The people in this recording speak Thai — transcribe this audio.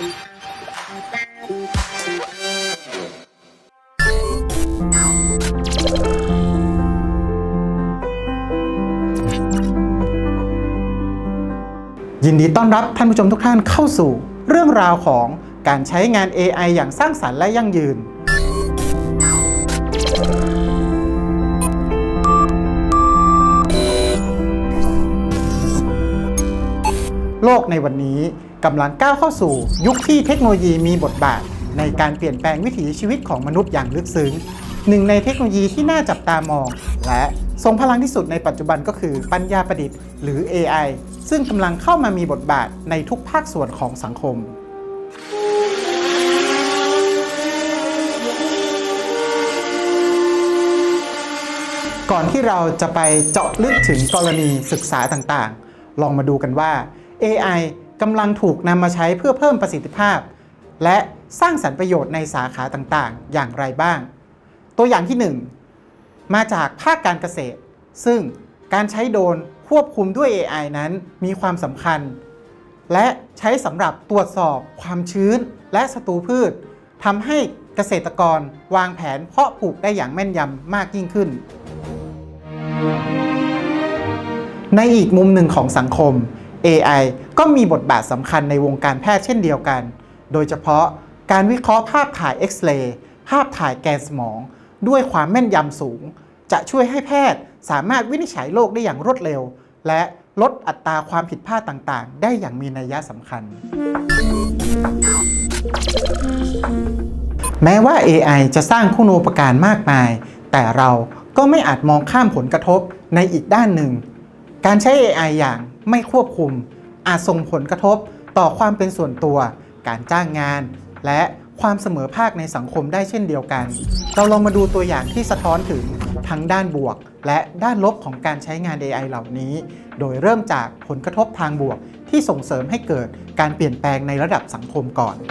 ยินดีต้อนรับท่านผู้ชมทุกท่านเข้าสู่เรื่องราวของการใช้งาน AI อย่างสร้างสรรค์และยั่งยืน โลกในวันนี้กำลังก้าวเข้าสู่ยุคที่เทคโนโลยีมีบทบาท ในการเปลี่ยนแปลงวิถีชีวิตของมนุษย์อย่างลึกซึ้งหนึ่งในเทคโนโลยีที่น่าจับตามอง และทรงพลังที่สุดในปัจจุบันก็คือปัญญาประดิษฐ์หรือ AI ซึ่งกำลังเข้ามามีบทบาทในทุกภาคส่วนของสังคมก่อนที่เราจะไปเจาะลึกถึงกรณีศึกษาต่างๆ ลองมาดูกันว่า AI กำลังถูกนำมาใช้เพื่อเพิ่มประสิทธิภาพ และสร้างสรรค์ประโยชน์ในสาขาต่างๆ อย่างไรบ้าง ตัวอย่างที่ 1 มาจากภาคการเกษตร ซึ่งการใช้โดรนควบคุมด้วย AI นั้นมีความสำคัญ และใช้สำหรับตรวจสอบความชื้นและศัตรูพืชทำให้เกษตรกรวางแผนเพาะปลูกได้อย่างแม่นยำมากยิ่งขึ้น ในอีกมุมหนึ่งของสังคม AI ก็มีบทบาทสำคัญในวงการแพทย์เช่นเดียวกัน โดยเฉพาะการวิเคราะห์ภาพถ่ายเอ็กซเรย์ภาพถ่ายแกนสมอง ด้วยความแม่นยำสูง จะช่วยให้แพทย์สามารถวินิจฉัยโรคได้อย่างรวดเร็ว และลดอัตราความผิดพลาดต่างๆ ได้อย่างมีนัยสำคัญ แม้ว่า AI จะสร้างคุณูปการมากมาย แต่เราก็ไม่อาจมองข้ามผลกระทบในอีกด้านหนึ่ง การใช้ AI อย่าง ไม่ควบคุม อาจส่งผลกระทบต่อความเป็นส่วนตัว การจ้างงาน และความเสมอภาคในสังคมได้เช่นเดียวกัน เราลองมาดูตัวอย่างที่สะท้อนถึงทั้งด้านบวก และด้านลบของการใช้งาน AI เหล่านี้ โดยเริ่มจากผลกระทบทางบวกที่ส่งเสริมให้เกิดการเปลี่ยนแปลงในระดับสังคมก่อน